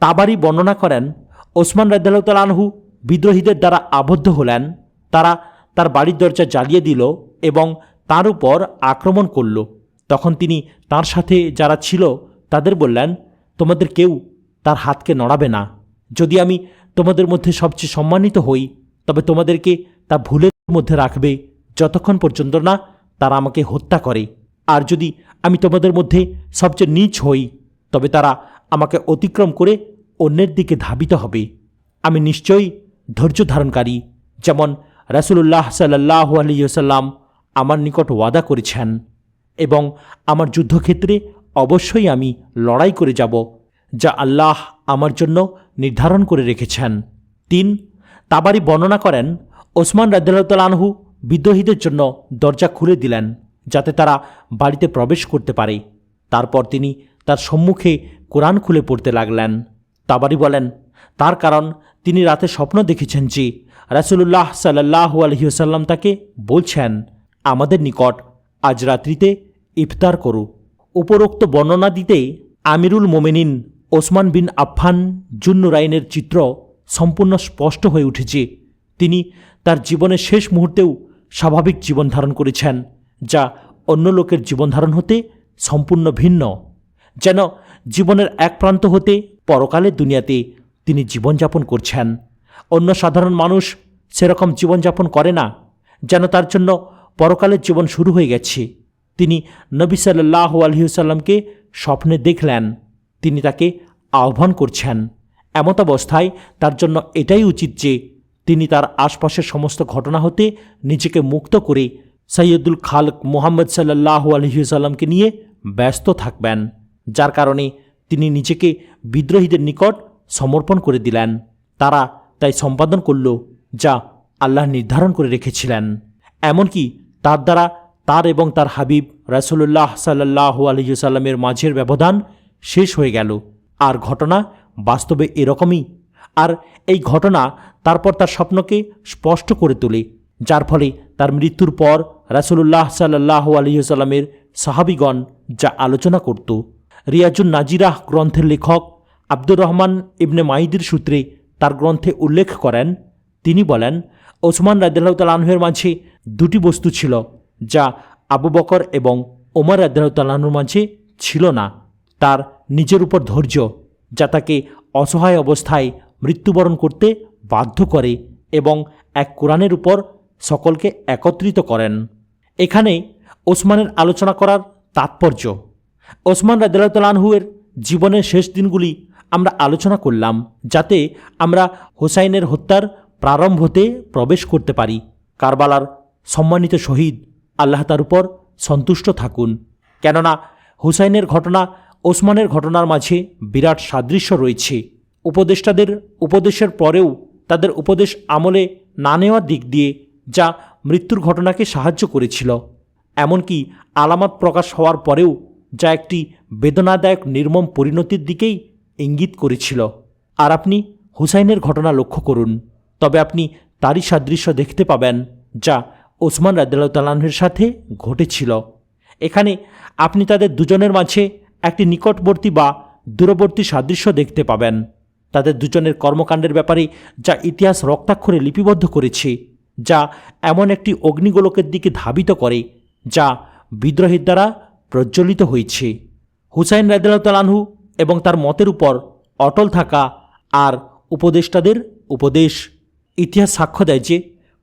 তাবারি বর্ণনা করেন, ওসমান রাজ্লাহ আনহু বিদ্রোহীদের দ্বারা আবদ্ধ হলেন। তারা তার বাড়ির দরজা জ্বালিয়ে দিল এবং তার উপর আক্রমণ করল। তখন তিনি তার সাথে যারা ছিল তাদের বললেন, তোমাদের কেউ তার হাতকে নড়াবে না। যদি আমি তোমাদের মধ্যে সবচেয়ে সম্মানিত হই, তবে তোমাদেরকে তা ভুলের মধ্যে রাখবে। যতক্ষণ পর্যন্ত না তারা আমাকে হত্যা করে। আর যদি আমি তোমাদের মধ্যে সবচেয়ে নীচ হই, তবে তারা আমাকে অতিক্রম করে অন্যের দিকে ধাবিত হবে। আমি নিশ্চয়ই ধৈর্য ধারণকারী, যেমন রাসুলুল্লাহ সাল্লাহ আলিয়াল্লাম আমার নিকট ওয়াদা করেছেন। এবং আমার যুদ্ধক্ষেত্রে অবশ্যই আমি লড়াই করে যাব, যা আল্লাহ আমার জন্য নির্ধারণ করে রেখেছেন। তিন, তাবারি বর্ণনা করেন, ওসমান রাজ্লাহ আনহু বিদ্রোহীদের জন্য দরজা খুলে দিলেন, যাতে তারা বাড়িতে প্রবেশ করতে পারে। তারপর তিনি তার সম্মুখে কোরআন খুলে পড়তে লাগলেন। তাবারি বলেন, তার কারণ তিনি রাতে স্বপ্ন দেখেছেন যে রাসুলুল্লাহ সাল্লাহ আলহিউসাল্লাম তাকে বলছেন, আমাদের নিকট আজ রাত্রিতে ইফতার করু। উপরোক্ত বর্ণনা দিতে আমিরুল মোমেনিন ওসমান বিন আফফান জুন্নুরাইনের চিত্র সম্পূর্ণ স্পষ্ট হয়ে উঠেছে। তিনি তার জীবনের শেষ মুহূর্তেও স্বাভাবিক জীবন ধারণ করেছেন, যা অন্য লোকের জীবন ধারণ হতে সম্পূর্ণ ভিন্ন যেন জীবনের এক প্রান্ত হতে পরকালের দুনিয়াতে তিনি জীবনযাপন করছেন। অন্য সাধারণ মানুষ সেরকম জীবনযাপন করে না, যেন তার জন্য পরকালের জীবন শুরু হয়ে গেছে। তিনি নবী সাল্লাহ আলহিউসাল্লামকে স্বপ্নে দেখলেন। তিনি তাকে আহ্বান করছেন। এমত অবস্থায় তার জন্য এটাই উচিত যে তিনি তার আশপাশের সমস্ত ঘটনা হতে নিজেকে মুক্ত করে সৈয়দুল খালক মোহাম্মদ সাল্লাহ আলহিউসাল্লামকে নিয়ে ব্যস্ত থাকবেন। যার কারণে তিনি নিজেকে বিদ্রোহীদের নিকট সমর্পণ করে দিলেন। তারা তাই সম্পাদন করল যা আল্লাহ নির্ধারণ করে রেখেছিলেন। এমনকি তার দ্বারা তার এবং তার হাবিব রাসুল্লাহ সাল্লাহ আলহিউসাল্লামের মাঝের ব্যবধান শেষ হয়ে গেল। আর ঘটনা বাস্তবে এরকমই। আর এই ঘটনা তারপর তার স্বপ্নকে স্পষ্ট করে তোলে, যার ফলে তার মৃত্যুর পর রাসুলুল্লাহ সাল্লাহ আলহিউসাল্লামের সাহাবিগণ যা আলোচনা করত রিয়াজুন নাজিরাহ গ্রন্থের লেখক আব্দুর রহমান ইবনে মাইদির সূত্রে তার গ্রন্থে উল্লেখ করেন, তিনি বলেন, ওসমান রাজ্লাহতালাহের মাঝে দুটি বস্তু ছিল, যা আবু বকর এবং ওমর রাজ্লাহতালাহুর মাঝে ছিল না। তার নিজের উপর ধৈর্য, যা তাকে অসহায় অবস্থায় মৃত্যুবরণ করতে বাধ্য করে এবং এক কোরআনের উপর সকলকে একত্রিত করেন। এখানে ওসমানের আলোচনা করার তাৎপর্য। ওসমান রাজ্লাহতালাহুয়ের জীবনের শেষ দিনগুলি আমরা আলোচনা করলাম, যাতে আমরা হোসাইনের হত্যার প্রারম্ভতে প্রবেশ করতে পারি। কারবালার সম্মানিত শহীদ আল্লাহ তার উপর সন্তুষ্ট থাকুন। কেননা হুসাইনের ঘটনা ওসমানের ঘটনার মাঝে বিরাট সাদৃশ্য রয়েছে। উপদেষ্টাদের উপদেশের পরেও তাদের উপদেশ আমলে না নেওয়ার দিক দিয়ে যা মৃত্যুর ঘটনাকে সাহায্য করেছিল। এমনকি আলামত প্রকাশ হওয়ার পরেও যা একটি বেদনাদায়ক নির্মম পরিণতির দিকেই ইঙ্গিত করেছিল। আর আপনি হুসাইনের ঘটনা লক্ষ্য করুন। তবে আপনি তারই সাদৃশ্য দেখতে পাবেন, যা ওসমান রাদ্দালাহের সাথে ঘটেছিল। এখানে আপনি তাদের দুজনের মাঝে একটি নিকটবর্তী বা দূরবর্তী সাদৃশ্য দেখতে পাবেন। তাদের দুজনের কর্মকাণ্ডের ব্যাপারে যা ইতিহাস রক্তাক্ষরে লিপিবদ্ধ করেছে, যা এমন একটি অগ্নিগোলকের দিকে ধাবিত করে, যা বিদ্রোহের দ্বারা প্রজ্বলিত হয়েছে হুসাইন রাদিল্লাহতালাহু এবং তার মতের উপর অটল থাকা আর উপদেষ্টাদের উপদেশ, ইতিহাস সাক্ষ্য দেয় যে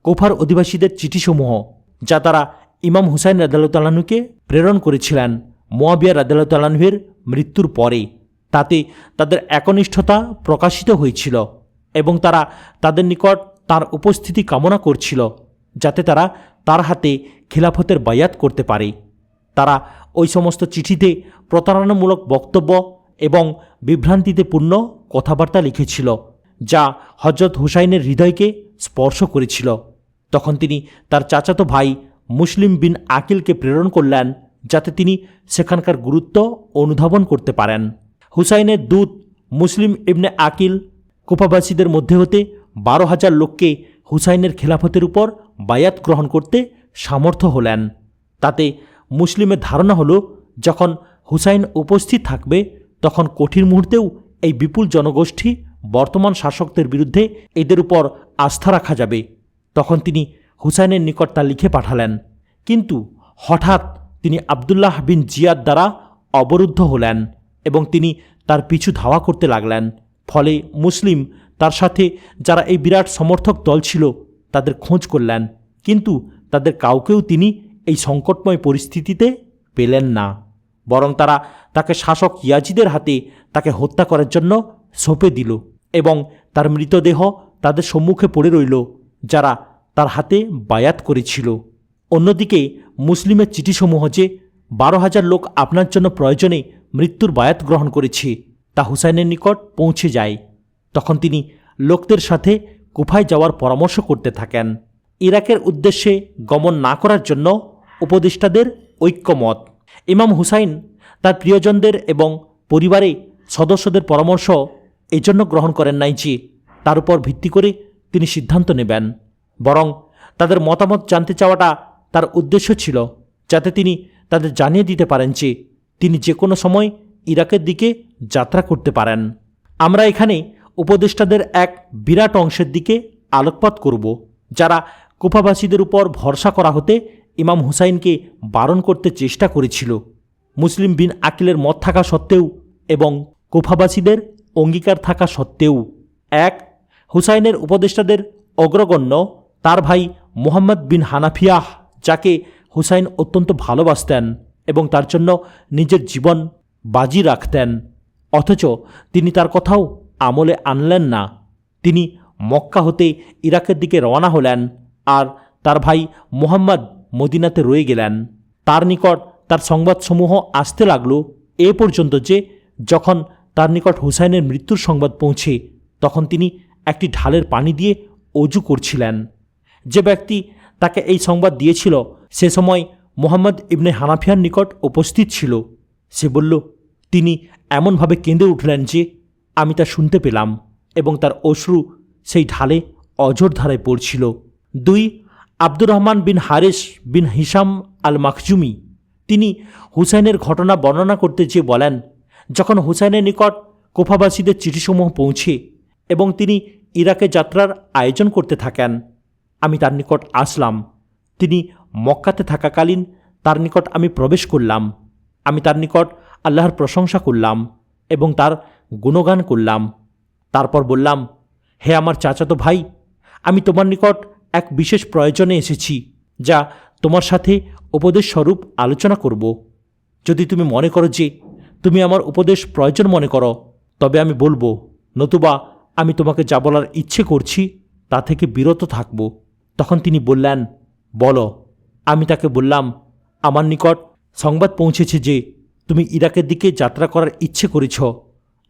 কোফার অধিবাসীদের চিঠিসমূহ, যা তারা ইমাম হুসাইন রাদাল্লাহতালাহুকে প্রেরণ করেছিলেন মোয়াবিয়া রাদাল্লাহতালাহুয়ের মৃত্যুর পরে। তাতে তাদের একনিষ্ঠতা প্রকাশিত হয়েছিল এবং তারা তাদের নিকট তার উপস্থিতি কামনা করছিল, যাতে তারা তার হাতে খিলাফতের বায়াত করতে পারে। তারা ওই সমস্ত চিঠিতে প্রতারণামূলক বক্তব্য এবং বিভ্রান্তিতে পূর্ণ কথাবার্তা লিখেছিল, যা হজরত হুসাইনের হৃদয়কে স্পর্শ করেছিল। তখন তিনি তার চাচাতো ভাই মুসলিম বিন আকিলকে প্রেরণ করলেন, যাতে তিনি সেখানকার গুরুত্ব অনুধাবন করতে পারেন। হুসাইনের দূত মুসলিম ইবনে আকিল কুপাবাসীদের মধ্যে হতে বারো হাজার লোককে হুসাইনের খেলাফতের উপর বায়াত গ্রহণ করতে সামর্থ্য হলেন। তাতে মুসলিমের ধারণা হলো, যখন হুসাইন উপস্থিত থাকবে, তখন কঠিন মুহূর্তেও এই বিপুল জনগোষ্ঠী, বর্তমান শাসকদের বিরুদ্ধে এদের উপর আস্থা রাখা যাবে। তখন তিনি হুসাইনের নিকট তা লিখে পাঠালেন। কিন্তু হঠাৎ তিনি আবদুল্লাহ বিন জিয়াদ দ্বারা অবরুদ্ধ হলেন এবং তিনি তার পিছু ধাওয়া করতে লাগলেন। ফলে মুসলিম তার সাথে যারা এই বিরাট সমর্থক দল ছিল, তাদের খোঁজ করলেন। কিন্তু তাদের কাউকেও তিনি এই সংকটময় পরিস্থিতিতে পেলেন না। বরং তারা তাকে শাসক ইয়াজিদের হাতে তাকে হত্যা করার জন্য সঁপে দিল এবং তার মৃতদেহ তাদের সম্মুখে পড়ে রইল, যারা তার হাতে বায়াত করেছিল। অন্যদিকে মুসলিমের চিঠিসমূহ যে বারো হাজার লোক আপনার জন্য প্রয়োজনে মৃত্যুর বায়াত গ্রহণ করেছে, তা হুসাইনের নিকট পৌঁছে যায়। তখন তিনি লোকদের সাথে কুফায় যাওয়ার পরামর্শ করতে থাকেন। ইরাকের উদ্দেশ্যে গমন না করার জন্য উপদেষ্টাদের ঐক্যমত। ইমাম হুসাইন তার প্রিয়জনদের এবং পরিবারে সদস্যদের পরামর্শ এজন্য গ্রহণ করেন নাই যে তার উপর ভিত্তি করে তিনি সিদ্ধান্ত নেবেন। বরং তাদের মতামত জানতে চাওয়াটা তার উদ্দেশ্য ছিল, যাতে তিনি তাদের জানিয়ে দিতে পারেন যে তিনি যে কোনো সময় ইরাকের দিকে যাত্রা করতে পারেন। আমরা এখানে উপদেষ্টাদের এক বিরাট অংশের দিকে আলোকপাত করব, যারা কুফাবাসীদের উপর ভরসা করা হতে ইমাম হুসাইনকে বারণ করতে চেষ্টা করেছিল। মুসলিম বিন আকিলের মত থাকা সত্ত্বেও এবং কুফাবাসীদের অঙ্গীকার থাকা সত্ত্বেও। এক, হুসাইনের উপদেষ্টাদের অগ্রগণ্য তার ভাই মোহাম্মদ বিন হানাফিয়াহ যাকে হুসাইন অত্যন্ত ভালোবাসতেন এবং তার জন্য নিজের জীবন বাজি রাখতেন। অথচ তিনি তার কথাও আমলে আনলেন না। তিনি মক্কা হতে ইরাকের দিকে রওনা হলেন আর তার ভাই মোহাম্মদ মদিনাতে রয়ে গেলেন। তার নিকট তার সংবাদসমূহ আসতে লাগল এ পর্যন্ত যে, যখন তার নিকট হুসাইনের মৃত্যুর সংবাদ পৌঁছে, তখন তিনি একটি ঢালের পানি দিয়ে অজু করছিলেন। যে ব্যক্তি তাকে এই সংবাদ দিয়েছিল, সে সময় মোহাম্মদ ইবনে হানাফিয়ার নিকট উপস্থিত ছিল। সে বলল, তিনি এমনভাবে কেঁদে উঠলেন যে, আমি তা শুনতে পেলাম এবং তার অশ্রু সেই ঢালে অজর ধারায় পড়ছিল। দুই আব্দুর রহমান বিন হারেস বিন হিসাম আল মাখজুমি তিনি হুসাইনের ঘটনা বর্ণনা করতে চেয়ে বলেন, যখন হুসাইনের নিকট কোফাবাসীদের চিঠিসমূহ পৌঁছে এবং তিনি ইরাকে যাত্রার আয়োজন করতে থাকেন, আমি তার নিকট আসলাম। তিনি মক্কাতে থাকাকালীন তার নিকট আমি প্রবেশ করলাম। আমি তার নিকট আল্লাহর প্রশংসা করলাম এবং তার গুণগান করলাম। তারপর বললাম, হে আমার চাচাতো ভাই, আমি তোমার নিকট এক বিশেষ প্রয়োজনে এসেছি, যা তোমার সাথে উপদেশ স্বরূপ আলোচনা করব। যদি তুমি মনে করো যে তুমি আমার উপদেশ প্রয়োজন মনে করো, তবে আমি বলব, নতুবা আমি তোমাকে যা বলার ইচ্ছে করছি, তা থেকে বিরত থাকব। তখন তিনি বললেন, বলো। আমি তাকে বললাম, আমার নিকট সংবাদ পৌঁছেছে যে তুমি ইরাকের দিকে যাত্রা করার ইচ্ছে করেছ।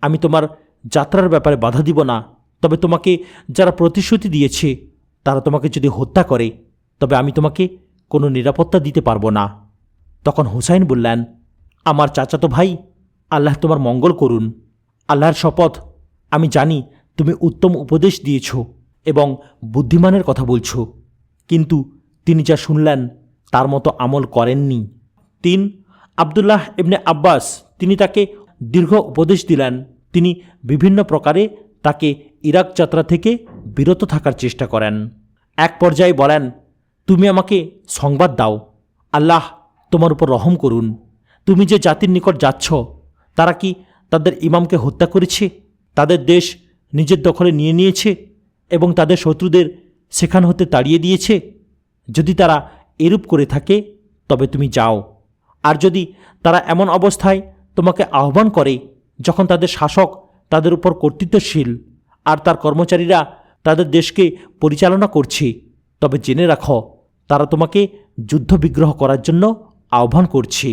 আমি তোমার যাত্রার ব্যাপারে বাধা দিব না, তবে তোমাকে যারা প্রতিশ্রুতি দিয়েছে তারা তোমাকে যদি হত্যা করে, তবে আমি তোমাকে কোনো নিরাপত্তা দিতে পারব না। তখন হুসাইন বললেন, আমার চাচাতো ভাই, আল্লাহ তোমার মঙ্গল করুন। আল্লাহর শপথ, আমি জানি তুমি উত্তম উপদেশ দিয়েছ এবং বুদ্ধিমানের কথা বলছো। কিন্তু তিনি যা শুনলেন, তার মতো আমল করেননি। তিন, আবদুল্লাহ ইবনে আব্বাস, তিনি তাকে দীর্ঘ উপদেশ দিলেন। তিনি বিভিন্ন প্রকারে তাকে ইরাক যাত্রা থেকে বিরত থাকার চেষ্টা করেন। এক পর্যায়ে বলেন, তুমি আমাকে সংবাদ দাও। আল্লাহ তোমার উপর রহম করুন। তুমি যে জাতির নিকট যাচ্ছ, তারা কি তাদের ইমামকে হত্যা করেছে? তাদের দেশ নিজের দখলে নিয়ে নিয়েছে এবং তাদের শত্রুদের সেখান হতে তাড়িয়ে দিয়েছে? যদি তারা এরূপ করে থাকে, তবে তুমি যাও। আর যদি তারা এমন অবস্থায় তোমাকে আহ্বান করে, যখন তাদের শাসক তাদের উপর কর্তৃত্বশীল, আর তার কর্মচারীরা তাদের দেশকে পরিচালনা করছে। তবে জেনে রাখো, তারা তোমাকে যুদ্ধ বিগ্রহ করার জন্য আহ্বান করছে।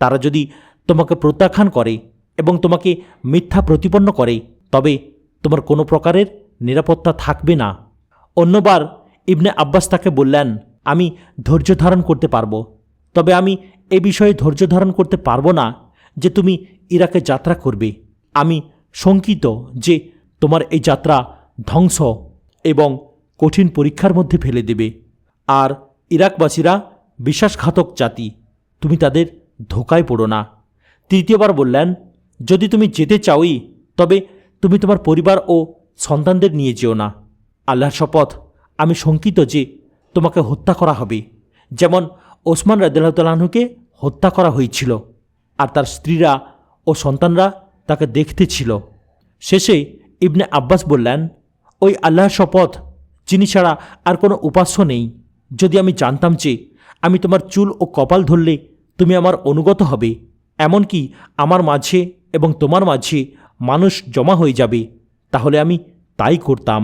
তারা যদি তোমাকে প্রত্যাখ্যান করে এবং তোমাকে মিথ্যা প্রতিপন্ন করে, তবে তোমার কোনো প্রকারের নিরাপত্তা থাকবে না। অন্যবার ইবনে আব্বাস তাকে বললেন, আমি ধৈর্য ধারণ করতে পারব। তবে আমি এ বিষয়ে ধৈর্য ধারণ করতে পারব না যে তুমি ইরাকে যাত্রা করবে। আমি শঙ্কিত যে তোমার এই যাত্রা ধ্বংস এবং কঠিন পরীক্ষার মধ্যে ফেলে দেবে। আর ইরাকবাসীরা বিশ্বাসঘাতক জাতি, তুমি তাদের ধোকায় পড়ো না। তৃতীয়বার বললেন, যদি তুমি যেতে চাওই, তবে তুমি তোমার পরিবার ও সন্তানদের নিয়ে যেও না। আল্লাহর শপথ, আমি শঙ্কিত যে তোমাকে হত্যা করা হবে। যেমন ওসমান রাদিল্লাহতালাহুকে হত্যা করা হয়েছিল, আর তার স্ত্রীরা ও সন্তানরা তাকে দেখতে ছিল। শেষে ইবনে আব্বাস বললেন ওই আল্লাহর শপথ, যিনি ছাড়া আর কোনো উপাস্য নেই। যদি আমি জানতাম যে আমি তোমার চুল ও কপাল ধরলে তুমি আমার অনুগত হবে, এমনকি আমার মাঝে এবং তোমার মাঝে মানুষ জমা হয়ে যাবে, তাহলে আমি তাই করতাম।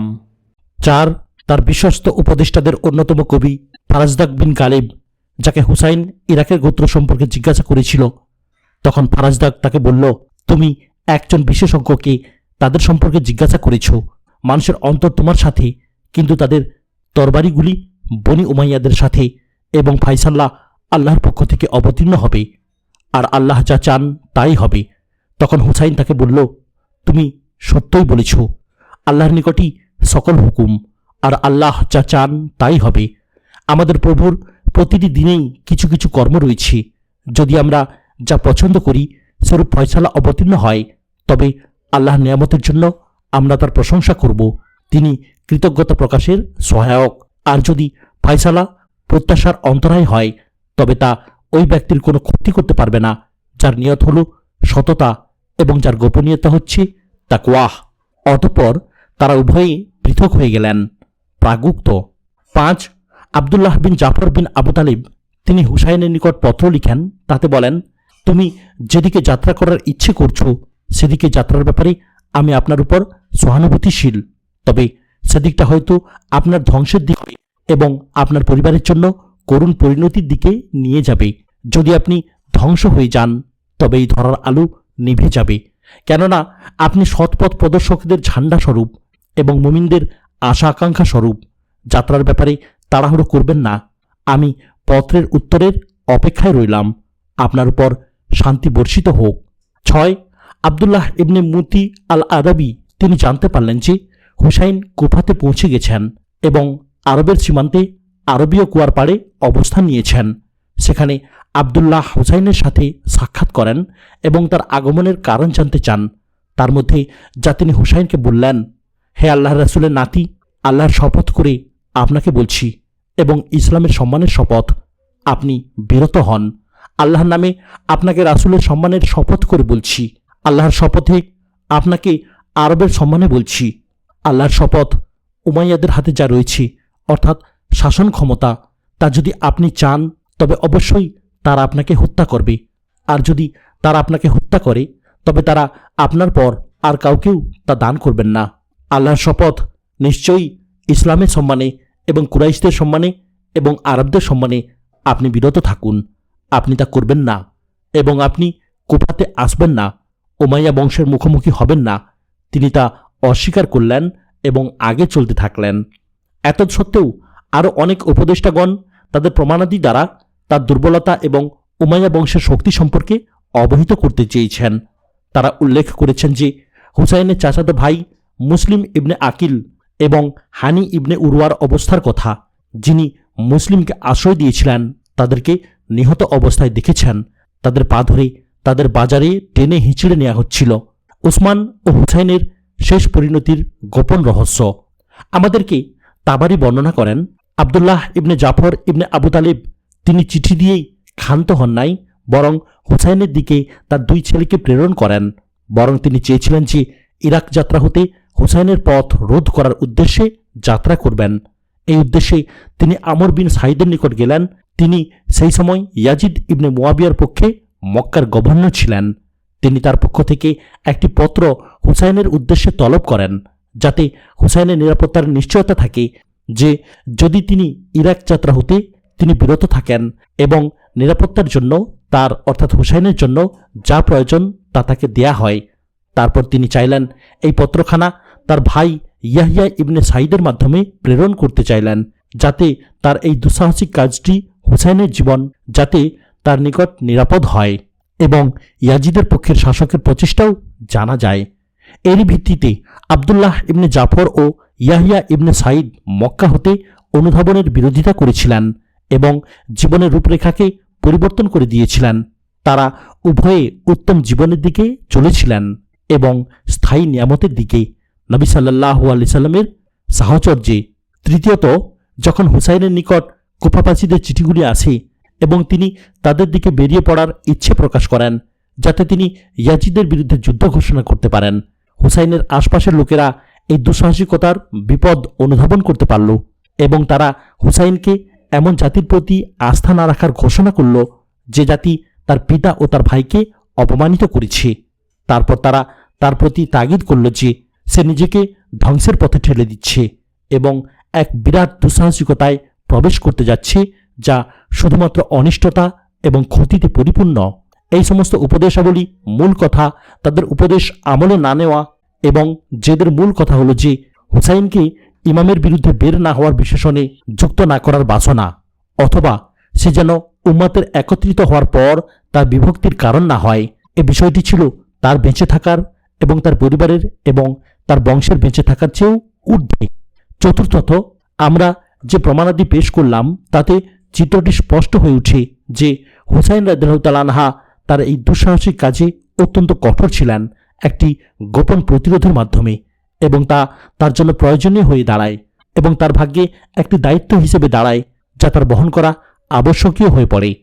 চার, তার বিশ্বস্ত উপদেষ্টাদের অন্যতম কবি ফারাজদাক বিন গালিব, যাকে হুসাইন ইরাকের গোত্র সম্পর্কে জিজ্ঞাসা করেছিল, তখন ফারাজদাক তাকে বলল, তুমি একজন বিশেষজ্ঞকে তাদের সম্পর্কে জিজ্ঞাসা করেছ। মানুষের অন্তর তোমার সাথে, কিন্তু তাদের তরবারিগুলি বনি উমাইয়াদের সাথে এবং ফাইসাল্লাহ আল্লাহর পক্ষ থেকে অবতীর্ণ হবে, আর আল্লাহ যা চান তাই হবে। তখন হুসাইন তাকে বলল, তুমি সত্যই বলেছ, আল্লাহর নিকটই সকল হুকুম, আর আল্লাহ যা চান তাই হবে। আমাদের প্রভুর প্রতিটি দিনেই কিছু কিছু কর্ম রয়েছে। যদি আমরা যা পছন্দ করি, সেরূপ ফয়সালা অবতীর্ণ হয়, তবে আল্লাহ নিয়ামতের জন্য আমরা তার প্রশংসা করব। তিনি কৃতজ্ঞতা প্রকাশের সহায়ক। আর যদি ফয়সালা প্রত্যাশার অন্তরায় হয়, তবে তা ওই ব্যক্তির কোনো ক্ষতি করতে পারবে না, যার নিয়ত হল সততা এবং যার গোপনীয়তা হচ্ছে তাকওয়াহ। অতঃপর তারা উভয়েই পৃথক হয়ে গেলেন, প্রাগুক্ত। পাঁচ, আবদুল্লাহ বিন জাফর বিন আবু তালিব, তিনি হুসাইনের নিকট পত্র লিখেন, তাতে বলেন, তুমি যেদিকে যাত্রা করার ইচ্ছে করছ, সেদিকে যাত্রার ব্যাপারে আমি আপনার উপর সহানুভূতিশীল। তবে সেদিকটা হয়তো আপনার ধ্বংসের দিক এবং আপনার পরিবারের জন্য করুণ পরিণতির দিকে নিয়ে যাবে। যদি আপনি ধ্বংস হয়ে যান, তবে এই ধরার আলো নিভে যাবে। কেননা আপনি সৎপথ প্রদর্শকদের ঝান্ডা স্বরূপ এবং মুমিনদের আশা আকাঙ্ক্ষা স্বরূপ। যাত্রার ব্যাপারে তাড়াহুড়ো করবেন না। আমি পত্রের উত্তরের অপেক্ষায় রইলাম। আপনার উপর শান্তি বর্ষিত হোক। ছয়, আবদুল্লাহ ইবনে মুতি আল আদাবি তিনি জানতে পারলেন যে হুসাইন কুফাতে পৌঁছে গেছেন এবং আরবের সীমান্তে আরবীয় কুয়ার পাড়ে অবস্থান নিয়েছেন। সেখানে আবদুল্লাহ হুসাইনের সাথে সাক্ষাৎ করেন এবং তার আগমনের কারণ জানতে চান। তার মধ্যে যা তিনি হুসাইনকে বললেন, হে আল্লাহ রাসুলের নাতি, আল্লাহর শপথ করে আপনাকে বলছি এবং ইসলামের সম্মানের শপথ। আপনি বিরত হন। আল্লাহর নামে আপনাকে রাসুলের সম্মানের শপথ করে বলছি। আল্লাহর শপথে আপনাকে আরবের সম্মানে বলছি, আল্লাহর শপথ, উমাইয়াদের হাতে যা রয়েছে, অর্থাৎ শাসন ক্ষমতা, তা যদি আপনি চান, তবে অবশ্যই তারা আপনাকে হত্যা করবে। আর যদি তারা আপনাকে হত্যা করে, তবে তারা আপনার পর আর কাউকেও তা দান করবেন না। আল্লাহর শপথ নিশ্চয়ই ইসলামের সম্মানে এবং কুরাইশদের সম্মানে এবং আরবদের সম্মানে আপনি বিরত থাকুন। আপনি তা করবেন না এবং আপনি কুফাতে আসবেন না। ওমাইয়া বংশের মুখোমুখি হবেন না। তিনি তা অস্বীকার করলেন এবং আগে চলতে থাকলেন। এত সত্ত্বেও আরও অনেক উপদেষ্টাগণ তাদের প্রমাণাদি দ্বারা তার দুর্বলতা এবং উমাইয়া বংশের শক্তি সম্পর্কে অবহিত করতে চেয়েছেন। তারা উল্লেখ করেছেন যে, হুসাইনের চাচাতো ভাই মুসলিম ইবনে আকিল এবং হানি ইবনে উরওয়ার অবস্থার কথা, যিনি মুসলিমকে আশ্রয় দিয়েছিলেন, তাদেরকে নিহত অবস্থায় দেখেছেন। তাদের পা ধরে তাদের বাজারে টেনে হিঁচড়ে নেওয়া হচ্ছিল। ওসমান ও হুসাইনের শেষ পরিণতির গোপন রহস্য। আমাদেরকে তাবারি বর্ণনা করেন, আবদুল্লাহ ইবনে জাফর ইবনে আবু তালিব। তিনি চিঠি দিয়েই ক্ষান্ত হন নাই, বরং হুসাইনের দিকে তার দুই ছেলেকে প্রেরণ করেন। বরং তিনি চেয়েছিলেন যে ইরাক যাত্রা হতে হুসাইনের পথ রোধ করার উদ্দেশ্যে যাত্রা করবেন। এই উদ্দেশ্যে তিনি আমর বিন সাইদের নিকট গেলেন। তিনি সেই সময় ইয়াজিদ ইবনে মোয়াবিয়ার পক্ষে মক্কার গভর্নর ছিলেন। তিনি তার পক্ষ থেকে একটি পত্র হুসাইনের উদ্দেশ্যে তলব করেন, যাতে হুসাইনের নিরাপত্তার নিশ্চয়তা থাকে যে, যদি তিনি ইরাক যাত্রা হতে তিনি বিরত থাকেন এবং নিরাপত্তার জন্য তার, অর্থাৎ হুসাইনের জন্য যা প্রয়োজন তা তাকে দেয়া হয়। তারপর তিনি চাইলেন এই পত্রখানা তার ভাই ইয়াহিয়া ইবনে সাইদের মাধ্যমে প্রেরণ করতে চাইলেন, যাতে তার এই দুঃসাহসিক কাজটি হুসাইনের জীবন, যাতে তার নিকট নিরাপদ হয়। এবং ইয়াজিদের পক্ষের শাসকের প্রচেষ্টাও জানা যায়। এরই ভিত্তিতে আবদুল্লাহ ইবনে জাফর ও ইয়াহিয়া ইবনে সাইদ মক্কা হতে অনুধাবনের বিরোধিতা করেছিলেন এবং জীবনের রূপরেখাকে পরিবর্তন করে দিয়েছিলেন। তারা উভয়ে উত্তম জীবনের দিকে চলেছিলেন এবং স্থায়ী নিয়ামতের দিকে নবী সাল্লাহ আলি সাল্লামের সাহচর্যে। তৃতীয়ত, যখন হুসাইনের নিকট কুফাপাসীদের চিঠিগুলি আসে এবং তিনি তাদের দিকে বেরিয়ে পড়ার ইচ্ছে প্রকাশ করেন, যাতে তিনি ইয়াজিদের বিরুদ্ধে যুদ্ধ ঘোষণা করতে পারেন। হুসাইনের আশপাশের লোকেরা এই দুঃসাহসিকতার বিপদ অনুধাবন করতে পারল এবং তারা হুসাইনকে এমন জাতির প্রতি আস্থা না রাখার ঘোষণা করল যে জাতি তার পিতা ও তার ভাইকে অপমানিত করেছে। তারপর তারা তার প্রতি তাগিদ করল যে সে নিজেকে ধ্বংসের পথে ঠেলে দিচ্ছে এবং এক বিরাট দুঃসাহসিকতায় প্রবেশ করতে যাচ্ছে যা শুধুমাত্র অনিষ্টতা এবং ক্ষতিতে পরিপূর্ণ। এই সমস্ত উপদেশাবলী মূল কথা তাদের উপদেশ আমলে না নেওয়া এবং জেদের মূল কথা হলো যে হুসাইনকে ইমামের বিরুদ্ধে বের না হওয়ার বিশেষণে যুক্ত না করার বাসনা, অথবা সে যেন উম্মাতের একত্রিত হওয়ার পর তার বিভক্তির কারণ না হয়। এ বিষয়টি ছিল তার বেঁচে থাকার এবং তার পরিবারের এবং তার বংশের বেঁচে থাকার চেয়েও ঊর্ধ্বে। চতুর্থত, আমরা যে প্রমাণাদি পেশ করলাম তাতে চিত্রটি স্পষ্ট হয়ে উঠে যে হুসাইন রাজা তার এই দুঃসাহসিক কাজে অত্যন্ত কঠোর ছিলেন একটি গোপন প্রতিরোধের মাধ্যমে এবং তা তার জন্য প্রয়োজনীয় হয়ে দাঁড়ায় এবং তার ভাগ্যে একটি দায়িত্ব হিসেবে দাঁড়ায় যা তার বহন করা আবশ্যকীয় হয়ে পড়ে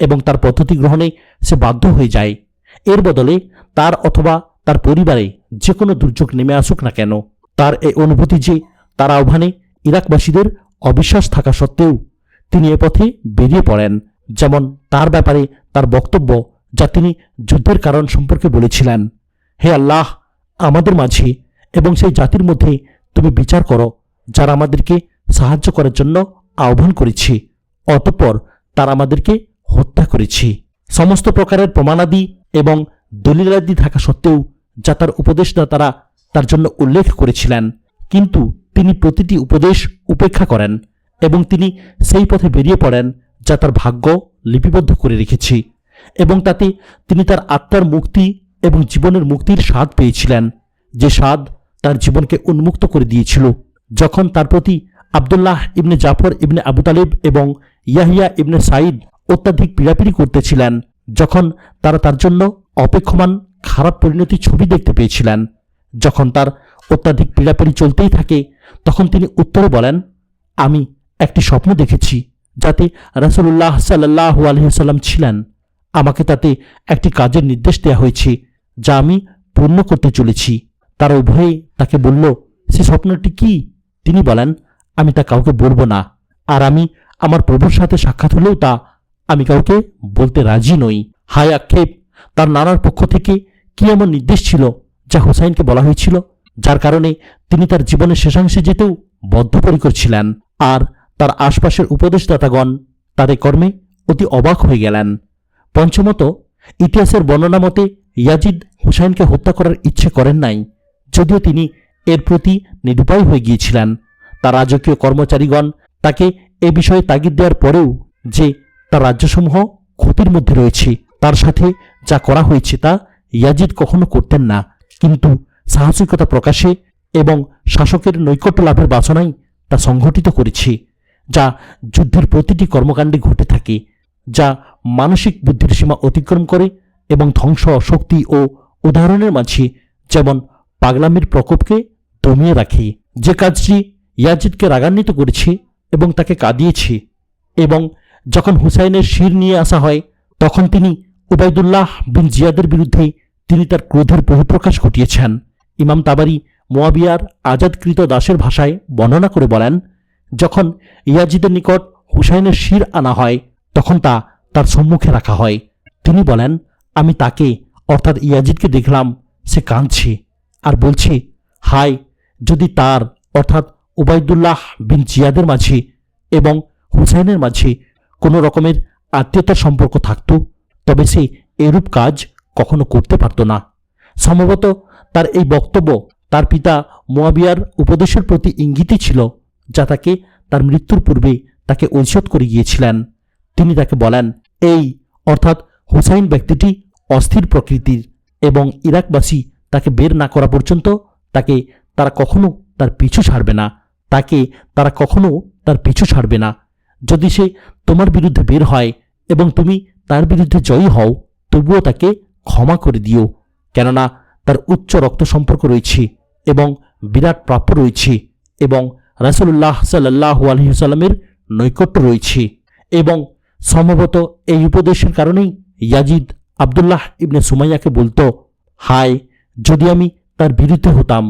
এবং তার পদ্ধতি গ্রহণে সে বাধ্য হয়ে যায়। এর বদলে তার অথবা তার পরিবারে যে কোনো দুর্যোগ নেমে আসুক না কেন। তার এই অনুভূতি যে তার আহ্বানে ইরাকবাসীদের অবিশ্বাস থাকা সত্ত্বেও তিনি এ পথে বেরিয়ে পড়েন। যেমন তার ব্যাপারে তার বক্তব্য যা তিনি যুদ্ধের কারণ সম্পর্কে বলেছিলেন। হে আল্লাহ, আমাদের মাঝে এবং সেই জাতির মধ্যে তুমি বিচার করো, যারা আমাদেরকে সাহায্য করার জন্য আহ্বান করেছি, অতঃপর তারা আমাদেরকে হত্যা করেছি। সমস্ত প্রকারের প্রমাণাদি এবং দলিলাদি থাকা সত্ত্বেও যা তার উপদেশদাতারা তার জন্য উল্লেখ করেছিলেন, কিন্তু তিনি প্রতিটি উপদেশ উপেক্ষা করেন। এবং তিনি সেই পথে বেরিয়ে পড়েন যা তার ভাগ্য লিপিবদ্ধ করে রেখেছি এবং তাতে তিনি তার আত্মার মুক্তি এবং জীবনের মুক্তির স্বাদ পেয়েছিলেন। যে স্বাদ তার জীবনকে উন্মুক্ত করে দিয়েছিল। যখন তার প্রতি আবদুল্লাহ ইবনে জাফর ইবনে আবু তালিব এবং ইয়াহিয়া ইবনে সাইদ অত্যাধিক পীড়াপিড়ি করতেছিলেন, যখন তারা তার জন্য অপেক্ষমান খারাপ পরিণতি ছবি দেখতে পেয়েছিলেন। যখন তার অত্যাধিক পীড়াপিড়ি চলতেই থাকে, তখন তিনি উত্তরে বলেন, আমি একটি স্বপ্ন দেখেছি যাতে রাসুল্লাহ সাল্লাহ আলহিহাল্লাম ছিলেন। আমাকে তাতে একটি কাজের নির্দেশ দেওয়া হয়েছে, যা আমি পূর্ণ করতে চলেছি। তারা উভয়ে তাকে বলল, সে স্বপ্নটি কি? তিনি বলেন, আমি তা কাউকে বলব না। আর আমি আমার প্রভুর সাথে সাক্ষাৎ হলেও তা আমি কাউকে বলতে রাজি নই। হায় আক্ষেপ! তার নানার পক্ষ থেকে কি এমন নির্দেশ ছিল যা হুসাইনকে বলা হয়েছিল, যার কারণে তিনি তার জীবনের শেষাংশে যেতেও বদ্ধপরিকর ছিলেন? আর তার আশপাশের উপদেশদাতাগণ তাদের কর্মে অতি অবাক হয়ে গেলেন। পঞ্চমত, ইতিহাসের বর্ণনা মতে ইয়াজিদ হুসাইনকে হত্যা করার ইচ্ছে করেন নাই, যদিও তিনি এর প্রতি নিরুপায় হয়ে গিয়েছিলেন। তার রাজকীয় কর্মচারীগণ তাকে এ বিষয়ে তাগিদ দেওয়ার পরেও যে তার রাজ্যসমূহ ক্ষতির মধ্যে রয়েছে, তার সাথে যা করা হয়েছে তা ইয়াজিদ কখনো করতেন না। কিন্তু সাহসিকতা প্রকাশে এবং শাসকের নৈকট্য লাভের বাসনাই তা সংঘটিত করেছে। যা যুদ্ধের প্রতিটি কর্মকাণ্ডে ঘটে থাকে, যা মানসিক বুদ্ধির সীমা অতিক্রম করে এবং ধ্বংস শক্তি ও উদাহরণের মাঝে যেমন পাগলামির প্রকোপকে দমিয়ে রাখে। যে কাজটি ইয়াজিদকে রাগান্বিত করেছে এবং তাকে কাঁদিয়েছে এবং যখন হুসাইনের শির নিয়ে আসা হয়, তখন তিনি উবায়দুল্লাহ বিন জিয়াদের বিরুদ্ধে তিনি তার ক্রোধের বহিঃপ্রকাশ ঘটিয়েছেন। ইমাম তাবারি মোয়াবিয়ার আজাদকৃত দাসের ভাষায় বর্ণনা করে বলেন যখন ইয়াজিদের নিকট হুসাইনের শির আনা হয়, তখন তা তার সম্মুখে রাখা হয়। তিনি বলেন, আমি তাকে, অর্থাৎ ইয়াজিদকে দেখলাম, সে কাঁদছে আর বলছে হাই যদি তার, অর্থাৎ উবাইদুল্লাহ বিন জিয়াদের মাঝে এবং হুসাইনের মাঝে কোনো রকমের আত্মীয়তার সম্পর্ক থাকত, তবে সে এরূপ কাজ কখনো করতে পারত না। সম্ভবত তার এই বক্তব্য তার পিতা মোয়াবিয়ার উপদেশের প্রতি ইঙ্গিতই ছিল যা তাকে তার মৃত্যুর পূর্বে তাকে ঐশত করে গিয়েছিলেন। তিনি তাকে বলেন, এই, অর্থাৎ হুসাইন ব্যক্তিটি অস্থির প্রকৃতির এবং ইরাকবাসী তাকে বের না করা পর্যন্ত তাকে তারা কখনো তার পিছু ছাড়বে না। তাকে তারা কখনো তার পিছু ছাড়বে না। যদি সে তোমার বিরুদ্ধে বের হয় এবং তুমি তার বিরুদ্ধে জয়ী হও, তবুও তাকে ক্ষমা করে দিও। কেননা তার উচ্চ রক্ত সম্পর্ক রয়েছে এবং বিরাট প্রাপ্য রয়েছে এবং রাসুল্লাহ সাল্লাহ আলহিসাল্লামের নৈকট্য রয়েছে এবং সম্ভবত এই উপদেশের কারণেই ইয়াজিদ আবদুল্লাহ ইবনে সুমাইয়াকে বলতো, হায়, যদি আমি তার বিরুদ্ধে হতাম,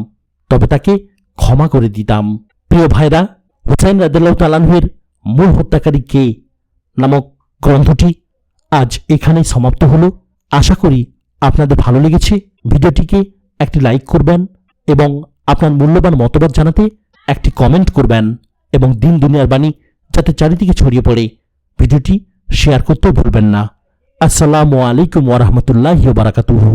তবে তাকে ক্ষমা করে দিতাম। প্রিয় ভাইরা, হুসাইন রাদিল্লাহ তালানহের মূল হত্যাকারী কে নামক গ্রন্থটি আজ এখানেই সমাপ্ত হলো। আশা করি আপনাদের ভালো লেগেছে। ভিডিওটিকে একটি লাইক করবেন এবং আপনার মূল্যবান মতবাদ জানাতে একটি কমেন্ট করবেন এবং দিন দুনিয়ার বাণী যাতে চারিদিকে ছড়িয়ে পড়ে। ভিডিওটি শেয়ার করতেও ভুলবেন না। আসসালামু আলাইকুম ওরহমতুল্লাহ বারাকাতুহু।